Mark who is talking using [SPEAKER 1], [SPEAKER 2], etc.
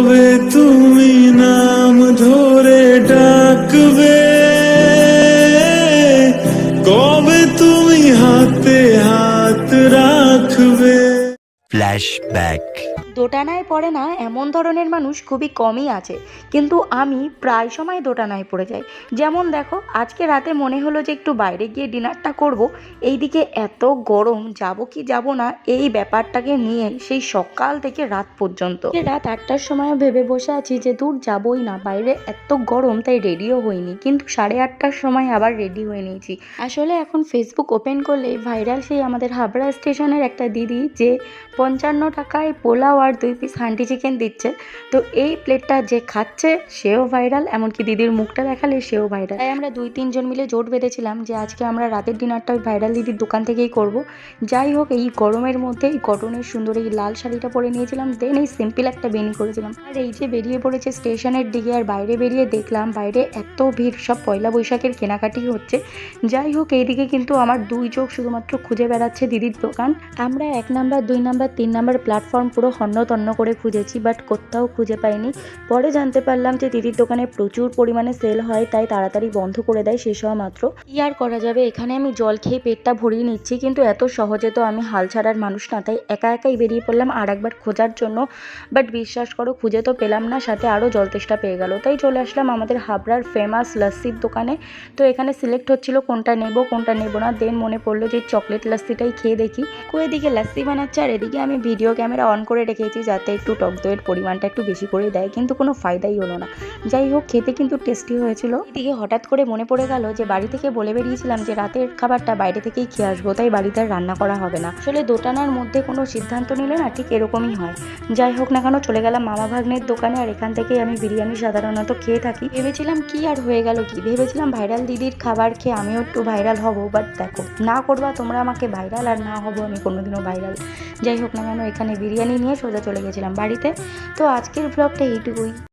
[SPEAKER 1] কবে তুমি।
[SPEAKER 2] ফ্ল্যাশব্যাক
[SPEAKER 3] দোটানায় পড়ে না, এমন ধরনের মানুষ খুবই কমই আছে। কিন্তু আমি প্রায় সময় দোটানায় পড়ে যাই। যেমন দেখো, আজকে রাতে মনে হলো যে একটু বাইরে গিয়ে ডিনারটা করব, এইদিকে এত গরম, যাব কি যাব না, এই ব্যাপারটাকে নিয়ে সেই সকাল থেকে রাত পর্যন্ত। রাত আটটার সময় ভেবে বসে আছি যে দূর যাবই না, বাইরে এত গরম, তাই রেডিও হইনি। কিন্তু সাড়ে আটটার সময় আবার রেডি হয়ে নিয়েছি। আসলে এখন ফেসবুক ওপেন করলে ভাইরাল সেই আমাদের হাবড়া স্টেশনের একটা দিদি যে পঞ্চান্ন টাকায় পোলাও আর দুই পিস হান্ডি চিকেন দিচ্ছে। তো এই প্লেটটা যে খাচ্ছে, সেও ভাইরাল এমনকি দিদির মুখটা দেখালে সেও ভাইরাল তাই আমরা দুই তিনজন মিলে জোট বেঁধেছিলাম যে আজকে আমরা রাতের ডিনারটা ওই ভাইরাল দিদির দোকান থেকেই করব। যাই হোক, এই গরমের মধ্যে এই কটনের সুন্দর এই লাল শাড়িটা পরে নিয়েছিলাম দেন এই সিম্পল একটা বেনি করেছিলাম। আর এই যে বেরিয়ে পড়েছে স্টেশনের দিকে আর বাইরে বেরিয়ে দেখলাম, বাইরে এত ভিড়, সব পয়লা বৈশাখের কেনাকাটি হচ্ছে। যাই হোক, এইদিকে কিন্তু আমার দুই চোখ শুধুমাত্র খুঁজে বেড়াচ্ছে দিদির দোকান। আমরা এক নাম্বার দুই নাম্বার তিন নাম্বার প্ল্যাটফর্ম পুরো হন্য তন্ন করে খুঁজেছি বাট কোথাও খুঁজে পাইনি। পরে জানতে পারলাম যে দিদির দোকানে প্রচুর পরিমাণে সেল হয়, তাই তাড়াতাড়ি বন্ধ করে দেয় শেষ হওয়া মাত্র। কি আর করা যাবে? এখানে আমি জল খেয়ে পেটটা ভরিয়ে নিচ্ছি, কিন্তু এত সহজে তো আমি হাল ছাড়ার মানুষ না, তাই একা একাই বেরিয়ে পড়লাম আর একবার খোঁজার জন্য। বাট বিশ্বাস করো, খুঁজে তো পেলাম না, সাথে আরও জল তেষ্টা পেয়ে গেল। তাই চলে আসলাম আমাদের হাবড়ার ফেমাস লস্যির দোকানে। তো এখানে সিলেক্ট হচ্ছিল কোনটা নেব কোনটা নেব না। দেন মনে পড়ল যে চকলেট লস্যিটাই খেয়ে দেখি। কো এদিকে লস্যি বানাচ্ছে, আর এদিকে আমি ভিডিও ক্যামেরা অন করে রেখেছি যাতে একটু টক দইয়ের পরিমাণটা একটু বেশি করে দেয়, কিন্তু কোনো ফায়দাই হলো না। যাই হোক, খেতে কিন্তু টেস্টি হয়েছিল। এদিকে হঠাৎ করে মনে পড়ে গেল যে বাড়ি থেকে বলে বেরিয়েছিলাম যে রাতের খাবারটা বাইরে থেকেই খেয়ে আসব, তাই বাড়িতে রান্না করা হবে না। আসলে দোটানার মধ্যে কোনো সিদ্ধান্ত নিলে না ঠিক এরকমই হয়। যাই হোক না কেন, চলে গেলাম মামা ভাগ্নের দোকানে আর এখান থেকেই আমি বিরিয়ানি সাধারণত খেয়ে থাকি। ভেবেছিলাম কি আর হয়ে গেল কি? ভেবেছিলাম ভাইরাল দিদির খাবার খেয়ে আমিও একটু ভাইরাল হব বাট দেখো, না করবা তোমরা আমাকে ভাইরাল আর না হব, আমি কোনোদিনও ভাইরাল। যাই হোক না এখানে বিরিয়ানি নিয়ে সোজা চলে গেছিলাম বাড়িতে। তো আজকের ব্লগটা এইটুকুই।